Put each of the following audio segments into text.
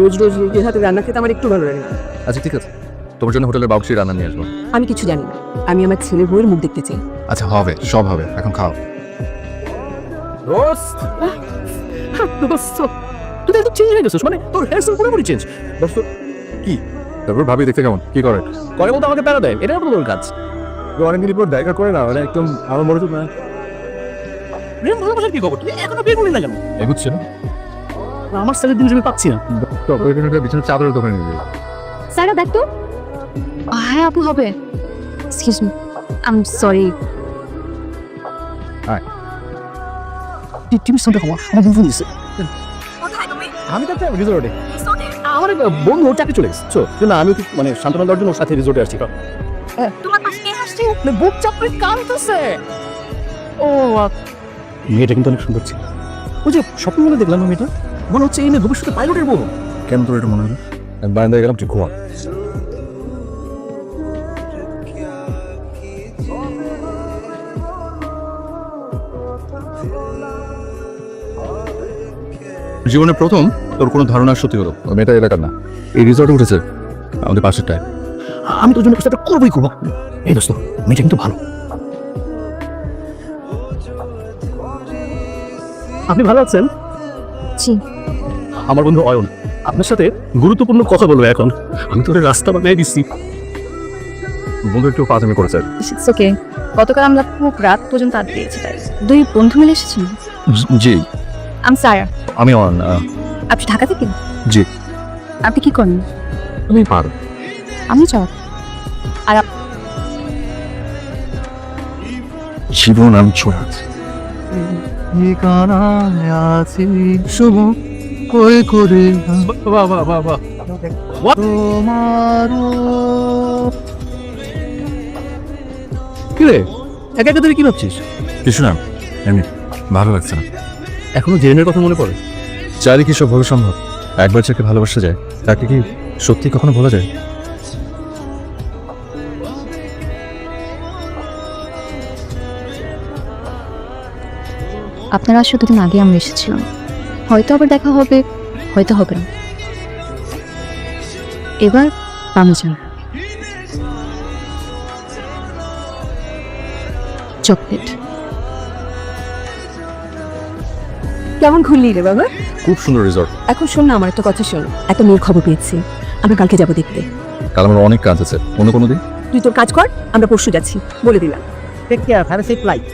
রোজ রোজ নিজের হাতে রান্না খেতে আমার একটু ভালো লাগে না। আচ্ছা ঠিক আছে। তোমার জন্য হোটেলের বাবুসি রান্না নিয়ে আসব। আমি কিছু জানি না। আমি আমার ছেলের বউয়ের মুখ দেখতে চাই। আচ্ছা হবে সব হবে এখন খাও। দোস্ত! দোস্ত! তুই তো একদম চেঞ্জ হয়ে গেছিস মানে তোর হেয়ার স্টাইল পুরোপুরি চেঞ্জ দোস্ত কি? তারপর ভাবি দেখতে কেমন? কি করে? করে বলতে আমাকে প্যারা দেয় এটা তো তোর কাজ। অনেকদিন পর দেখা করে না মানে একদম আমার মনে তো না প্রেম ভালোবাসার কি খবর? তুই এখনও বিয়ে করলি না কেন? এগুচ্ছে না। আমার সাথে জিনিস আমি পাচ্ছি না। তো ওইখানে বিছানা চাদরের দোকানে নিয়ে সারা দেখ তো। হ্যাঁ আপু হবে। Excuse me I am sorry শুনতে আমার ফোন দিচ্ছে আমি তো একটা রিসোর্টে আমার এক বন্ধু ওর চাকরি চলে এসেছে কিন্তু আমি একটু মানে সান্ত্বনা দেওয়ার জন্য ওর সাথে রিসোর্টে আসছি। তোমার পাশে কে হাসছে মানে বুক চাপড়ে কাঁদতেছে। ও মেয়েটা কিন্তু অনেক সুন্দর ছিল। ওই যে স্বপ্ন মনে দেখলাম না মেয়েটা মনে হচ্ছে এই মেয়ে ভবিষ্যতে পাইলটের বউ। কেন তোর এটা মনে হয় আমি বারান্দায় গেলাম তুই ঘুমা। জীবনে প্রথম তোর কোনো ধারণা সত্যি হলো। ওই মেয়েটা এলাকার না। এই রিসর্টে উঠেছে। আমাদের পাশের টাইম আমি তোর জন্য কিছু একটা করবোই করব। এই দোস্ত মেয়েটা কিন্তু ভালো। আপনি ভালো আছেন জি। আমার বন্ধু অয়ন। আপনার সাথে গুরুত্বপূর্ণ কথা বলব এখন। আমি তোর রাস্তা বানিয়ে দিচ্ছি বন্ধু একটু পাঁচামি করেছে ইটস ওকে গতকাল আমরা খুব রাত পর্যন্ত আড্ডা দিয়েছি তাই। দুই বন্ধু মিলে এসেছি জি আম সারা আমি অন আপনি ঢাকা থেকে? জি। আপনি কি করেন? আমি পার আমি চক জীবন আমি ছোড়া শুভ কই করে বাহ বাহ বাহ বাহ। কি রে? একা একা তুই কি ভাবছিস? কিছু না এমনি ভালো লাগছে না। এখনও জেনের কথা মনে পড়ে? চাইলে কি সব ভাবে সম্ভব? একবার যাকে ভালোবাসা যায় তাকে কি সত্যি কখনো বলা যায়? আপনারা আসলে দুদিন আগে আমরা এসেছিলাম হয়তো আবার দেখা হবে হয়তো হবে না। এবার পামে যান চকলেট। কেমন ঘুরলি রে বাবা? খুব সুন্দর রিসর্ট এখন শোন না আমার একটা কথা শোন। একটা মেয়ের খবর পেয়েছি। আমরা কালকে যাব দেখতে। কাল আমার অনেক কাজ আছে। অন্য কোনো দিন? তুই তোর কাজ কর আমরা পরশু যাচ্ছি। বলে দিলাম। Take care have a safe flight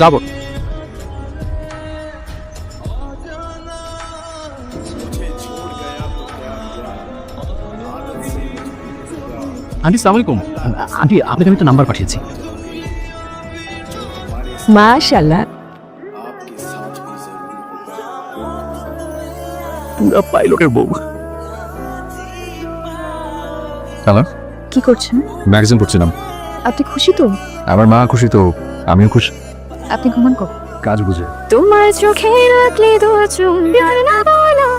যাব। আন্টি সালাম আলাইকুম। আন্টি আপনাকে আমি একটা নাম্বার পাঠিয়েছি। মাশাল্লাহ পুরা পাইলটের বউ। হ্যালো কি করছেন? ম্যাগাজিন পড়ছিলাম। আপনি খুশি তো? আমার মা খুশি তো আমিও খুশি। আপনি ঘুমান কখন? কাজ বুঝে। তোমার চোখে রাখলে দু চুম না বলো।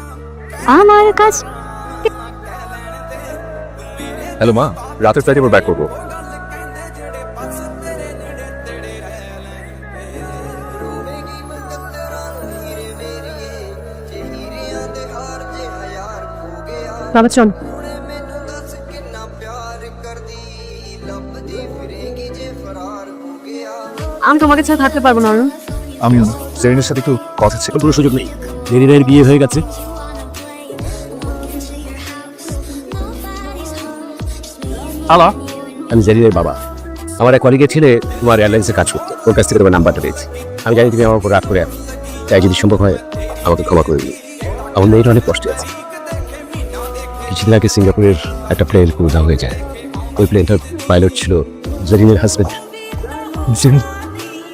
আমার কাছে হ্যালো মা। রাতের ফ্লাইটে এবার ব্যাক করব। বাবা চল। আমি তোমাকে ছাড়া থাকতে পারব না আমি আমিও জেরিনের সাথে একটু কথা ছিল। কোনো সুযোগ নেই। জেরিনের বিয়ে হয়ে গেছে। হ্যালো আমি জেরিনের বাবা। আমার এক কলিগের ছেলে তোমার এয়ারলাইন্সে কাজ করতো। ওর কাছ থেকে তোমার নাম্বারটা পেয়েছি। আমি জানি তুমি আমার উপর রাগ করে। তাই যদি সম্ভব হয় আমাকে ক্ষমা করে দিও। আমার মেয়েটা অনেক কষ্টে আছে। কিছুদিন আগে সিঙ্গাপুরের একটা প্লেন উধাও হয়ে যায়। ওই প্লেনটার পাইলট ছিল জেরিনের হাজবেন্ড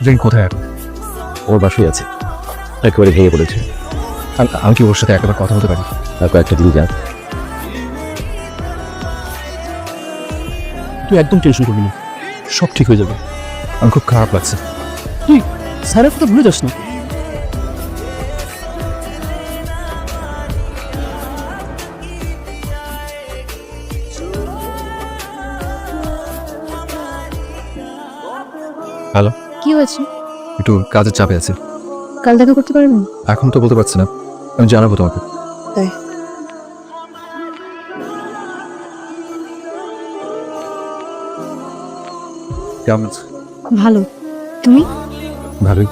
জেরিন? কোথায়? ওর বাসায় আছে। একেবারে ভেঙে পড়েছে। আমি- আমি কি ওর সাথে একবার কথা বলতে পারি? আর কয়েকটা দিন যাক। তুই একদম টেনশন করবি না। সব ঠিক হয়ে যাবে। আমার খুব খারাপ লাগছে। তুই স্যারের কথা ভুলে যাস না। হ্যালো। কি হয়েছে? একটু কাজের চাপে আছে। কাল দেখা করতে পারবেন এখন তো বলতে পারছি না। আমি জানাব তোমাকে। তাই? কেমন আছে? ভালো। তুমি? ভালোই।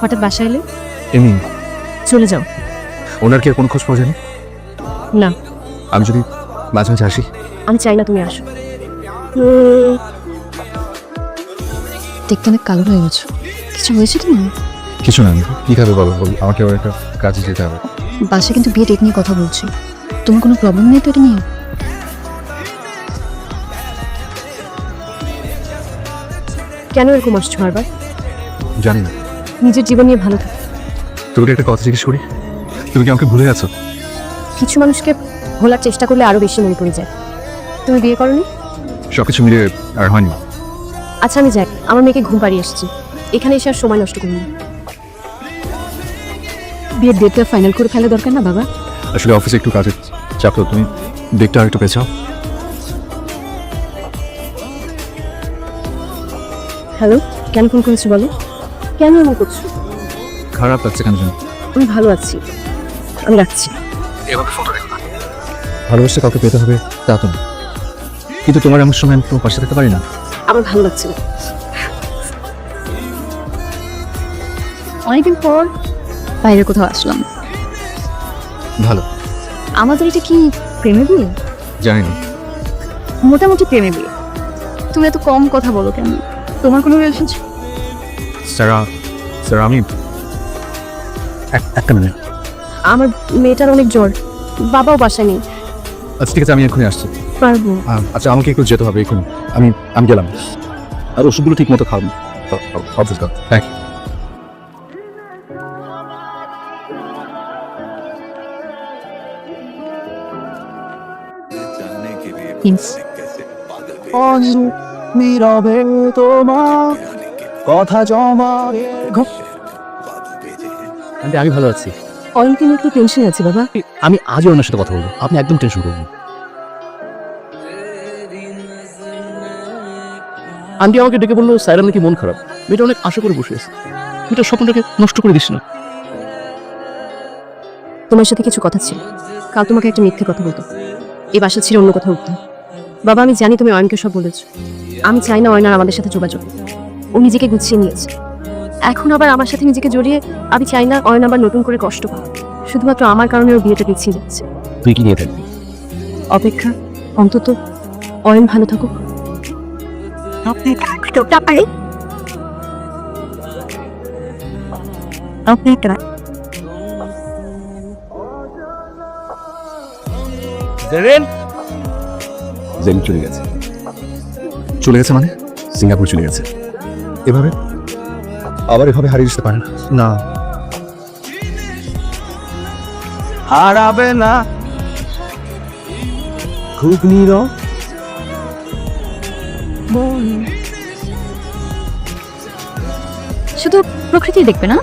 হঠাৎ বাসায় এলে? এমনি। চলে যাও। ওনার কি আর কোনো খোঁজ পাওয়া যায়নি? না। আমি যদি মাঝে মাঝে আসি। আমি চাই না তুমি আসো। দেখতে অনেক কালো হয়ে গেছো। কিছু হয়েছে কি না কিছু না কি খাবে বাবা? বল আমাকে আবার একটা কাজে যেতে হবে। বাসায় কিন্তু বিয়ে ডেট নিয়ে কথা বলছি। তোমার কোনো প্রবলেম নেই তো এটা নিয়ে? কেন এরকম আসছো বারবার? জানি না। নিজের জীবন নিয়ে ভালো থাকো। তোকে একটা কথা জিজ্ঞেস করি? তুমি কি আমাকে ভুলে গেছো? কিছু মানুষকে ভোলার চেষ্টা করলে আরও বেশি মনে পড়ে যায়। তুমি বিয়ে করনি? সব কিছু মিলিয়ে আর হয়নি। আচ্ছা আমি যাই। আমার মেয়েকে ঘুম পাড়িয়ে এসেছি এখানে এসে আর সময় নষ্ট করিনি বিয়ের ডেটটা ফাইনাল করে ফেলা দরকার না বাবা? আসলে অফিসে একটু কাজের চাপ তো তুমি দেখতে আর একটু পেছাও। হ্যালো কেন ফোন করেছ বলো? কেন এমন করছ? খারাপ লাগছে কেন জানি? আমি ভালো আছি। আমি রাখছি। এভাবে ফটো রেখো ভালোবাসতে কাউকে পেতে হবে তা তো না। কিন্তু তোমার এমন সময় আমি তোমার পাশে থাকতে পারি না। আমার ভালো লাগছে না। অনেকদিন পর বাইরে কোথাও আসলাম। ভালো। আমাদের এটা কি প্রেমে বিয়ে? জানি না। মোটামুটি প্রেমে বিয়ে। তুমি এত কম কথা বলো কেন? তোমার কোনো রিলেশনশিপ স্যারা স্যার আমি এক- একটা মিনিট আমার মেয়েটার অনেক জ্বর বাবাও বাসায় নেই। আচ্ছা ঠিক আছে আমি এক্ষুনি আসছি। পারব। আচ্ছা আমাকে একটু যেতে হবে এক্ষুনি। আমি আমি গেলাম। আর ওষুধগুলো ঠিক মতো খাওয়াবো অফিস থ্যাংক ইউ নীরবে তোমার কথা জমা আন্টি আমি ভালো আছি। অয়নকে নিয়ে একটু টেনশন আছে বাবা? আমি আজও ওনার সাথে কথা বলব। আপনি একদম টেনশন করবেন আন্টি আমাকে ডেকে বলল সাইরাম নাকি মন খারাপ। মেয়েটা অনেক আশা করে বসে আছে। মেয়েটার স্বপ্নটাকে নষ্ট করে দিস না। তোমার সাথে কিছু কথা ছিল। কাল তোমাকে একটা মিথ্যে কথা বলতো। এই বাসা ছিল অন্য কথা উঠতো। বাবা আমি জানি তুমি অয়নকে সব বলেছ। আমি চাই না অয়নার আমাদের সাথে যোগাযোগ। ও নিজেকে গুছিয়ে নিয়েছে। এখন আবার আমার সাথে নিজেকে জড়িয়ে আমি চাই না অয়ন আবার নতুন করে কষ্ট পাক। শুধুমাত্র আমার কারণে ওর বিয়েটা পিছিয়ে যাচ্ছে তুই কি নিয়ে থাকবি? অপেক্ষা অন্তত অয়ন ভালো থাকুক। জেন চলে গেছে। চলে গেছে মানে? সিঙ্গাপুর চলে গেছে। এভাবে? আবার এভাবে হারিয়ে যেতে পারে না? না। হারাবে না। খুব নীরব শুধু প্রকৃতি দেখবে না?